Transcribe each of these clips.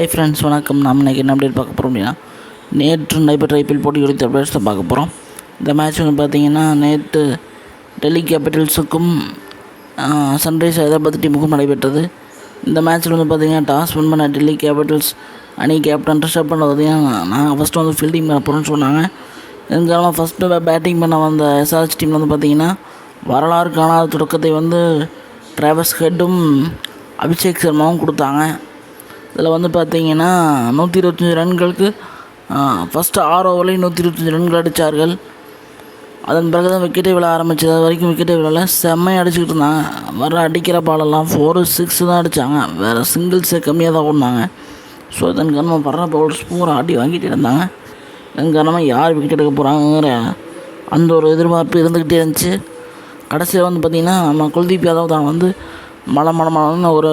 Hi friends வணக்கம். நாம் இன்றைக்கி என்ன அப்டேட் பார்க்க போகிறோம் அப்படின்னா நேற்று நடைபெற்ற ஐபிஎல் போட்டி குறித்த அப்டேட்ஸ் தான் பார்க்க போகிறோம் இந்த மேட்ச் வந்து பார்த்தீங்கன்னா நேற்று டெல்லி கேபிட்டல்ஸுக்கும் சன்ரைஸ் ஹைதராபாத் டீமுக்கும் நடைபெற்றது. இந்த மேட்ச்சில் வந்து பார்த்தீங்கன்னா டாஸ் வின் பண்ண டெல்லி கேபிட்டல்ஸ் அணி கேப்டன் ரிஷப் பண்ண பார்த்தீங்கன்னா நாங்கள் ஃபஸ்ட்டு வந்து ஃபீல்டிங் பண்ண போகிறோம்னு சொன்னாங்க. இருந்தாலும் ஃபஸ்ட்டு பேட்டிங் பண்ண வந்த எஸ்ஆர்ஹெச் டீமில் வந்து பார்த்தீங்கன்னா வரலாறு காணாத தொடக்கத்தை வந்து டிராவல்ஸ் ஹெட்டும் அபிஷேக் சர்மாவும் கொடுத்தாங்க. அதில் வந்து பார்த்தீங்கன்னா நூற்றி இருபத்தஞ்சி ரன்களுக்கு ஃபஸ்ட்டு ஆறு ஓவர்லேயும் நூற்றி இருபத்தஞ்சி ரன்கள் அடித்தார்கள் அதன் பிறகு தான் விக்கெட்டே விழ ஆரம்பிச்சது. அது வரைக்கும் விக்கெட்டே விழல. செம்மையாக அடிச்சுக்கிட்டு இருந்தாங்க. வர அடிக்கிற பாலெல்லாம் ஃபோரு சிக்ஸு தான் அடித்தாங்க வேறு சிங்கிள்ஸே கம்மியாக தான் ஓடினாங்க. ஸோ இதன் காரணமாக வர்ற பவுல்ஸ் பூரா ஆட்டி வாங்கிட்டு இருந்தாங்க. இதன் காரணமாக யார் விக்கெட் எடுக்க போகிறாங்கிற அந்த ஒரு எதிர்பார்ப்பு இருந்துக்கிட்டே இருந்துச்சு. கடைசியில் வந்து பார்த்திங்கன்னா நம்ம குல்தீப் யாதவ் தான் வந்து மலை மலை மலன்னு ஒரு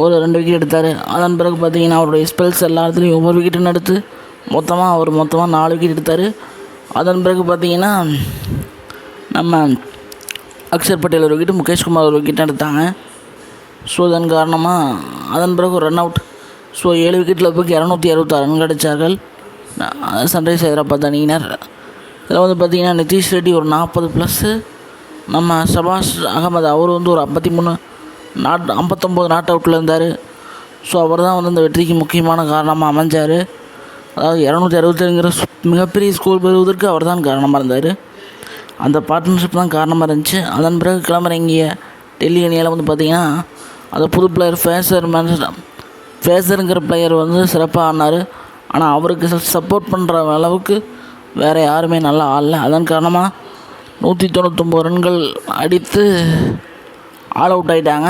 ஒரு ரெண்டு விக்கெட் எடுத்தார். அதன் பிறகு பார்த்தீங்கன்னா அவருடைய ஸ்பெல்ஸ் எல்லாத்துலேயும் ஒவ்வொரு விக்கெட்டுன்னு எடுத்து மொத்தமாக அவர் மொத்தமாக நாலு விக்கெட் எடுத்தார். அதன் பிறகு பார்த்தீங்கன்னா நம்ம அக்ஷர் பட்டேல் ஒரு விக்கெட்டு முகேஷ் குமார் ஒரு விக்கெட் எடுத்தாங்க. ஸோ இதன் காரணமாக அதன் பிறகு ஒரு ரன் அவுட் ஸோ ஏழு விக்கெட்டில் போய் இரநூத்தி அறுபத்தாறு ரன் கிடைச்சார்கள். சன்ரைஸ் ஹைதராபாத் அணியினர். இதில் வந்து பார்த்திங்கன்னா நிதிஷ் ரெட்டி ஒரு நாற்பது ப்ளஸ்ஸு நம்ம சபாஷ் அகமது அவர் வந்து ஒரு ஐம்பத்தி மூணு நாட் ஐம்பத்தொம்போது நாட் அவுட்டில் இருந்தார். ஸோ அவர் தான் வந்து இந்த வெற்றிக்கு முக்கியமான காரணமாக அமைஞ்சார். அதாவது இரநூத்தி அறுபத்தேழுங்கிற மிகப்பெரிய ஸ்கோர் பெறுவதற்கு அவர் தான் காரணமாக இருந்தார். அந்த பார்ட்னர்ஷிப் தான் காரணமாக இருந்துச்சு. அதன் பிறகு கிளம்புறங்கிய டெல்லி அணியால் வந்து பார்த்திங்கன்னா அந்த புது பிளேயர் ஃபேசர் மேனேஜர் ஃபேசருங்கிற பிளேயர் வந்து சிறப்பாக ஆனார். ஆனால் அவருக்கு சப்போர்ட் பண்ணுற அளவுக்கு வேறு யாருமே நல்லா ஆடல. அதன் காரணமாக நூற்றி தொண்ணூத்தொம்பது ரன்கள் அடித்து ஆல் அவுட் ஆகிட்டாங்க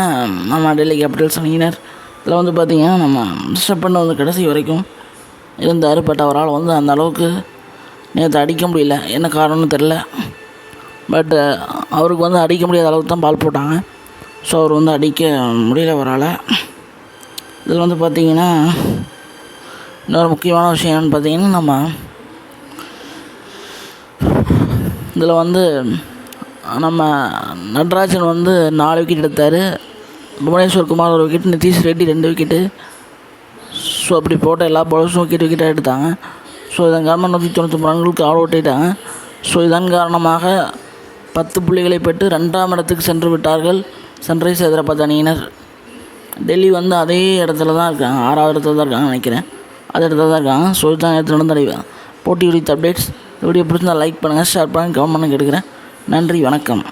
நம்ம டெல்லி கேபிட்டல்ஸ் அணியினர் இதில் வந்து பார்த்திங்கன்னா நம்ம ரிஷப் பண்ண வந்து கடைசி வரைக்கும் இருந்தார். பட் அவரால் வந்து அந்த அளவுக்கு நேற்று அடிக்க முடியல. என்ன காரணம்னு தெரில பட் அவருக்கு வந்து அடிக்க முடியாத அளவுக்கு தான் பால் போட்டாங்க. ஸோ அவர் வந்து அடிக்க முடியல அவரால். இதில் வந்து பார்த்திங்கன்னா இன்னொரு முக்கியமான விஷயம் என்னென்னு பார்த்தீங்கன்னா நம்ம இதில் வந்து நம்ம நடராஜன் வந்து நாலு விக்கெட் எடுத்தார். புவனேஸ்வர் குமார் ஒரு விக்கெட் நிதிஷ் ரெட்டி ரெண்டு விக்கெட்டு ஸோ அப்படி போட்ட எல்லா பவுலர்ஸும் விக்கெட் விக்கெட்டாக எடுத்தாங்க. ஸோ இதன் காரணமாக நூற்றி தொண்ணூற்றி ரன்களுக்கு ஆல் அவுட் ஆகிட்டாங்க ஸோ இதன் காரணமாக பத்து புள்ளிகளை பெற்று ரெண்டாம் இடத்துக்கு சென்று விட்டார்கள் சன்ரைஸ் ஹைதராபாத் அணியினர். டெல்லி வந்து அதே இடத்துல தான் இருக்காங்க. ஆறாவது இடத்துல தான் இருக்காங்க நினைக்கிறேன். அதே இடத்துல தான் இருக்காங்க. ஸோ இதுதான் நேற்று நடந்த போட்டி குறித்த அப்டேட்ஸ் வீடியோ பிடிச்சிருந்தால் லைக் பண்ணுங்கள் ஷேர் பண்ணுங்கள் கமெண்ட் பண்ண கேட்டுக்கிறேன் நன்றி வணக்கம்.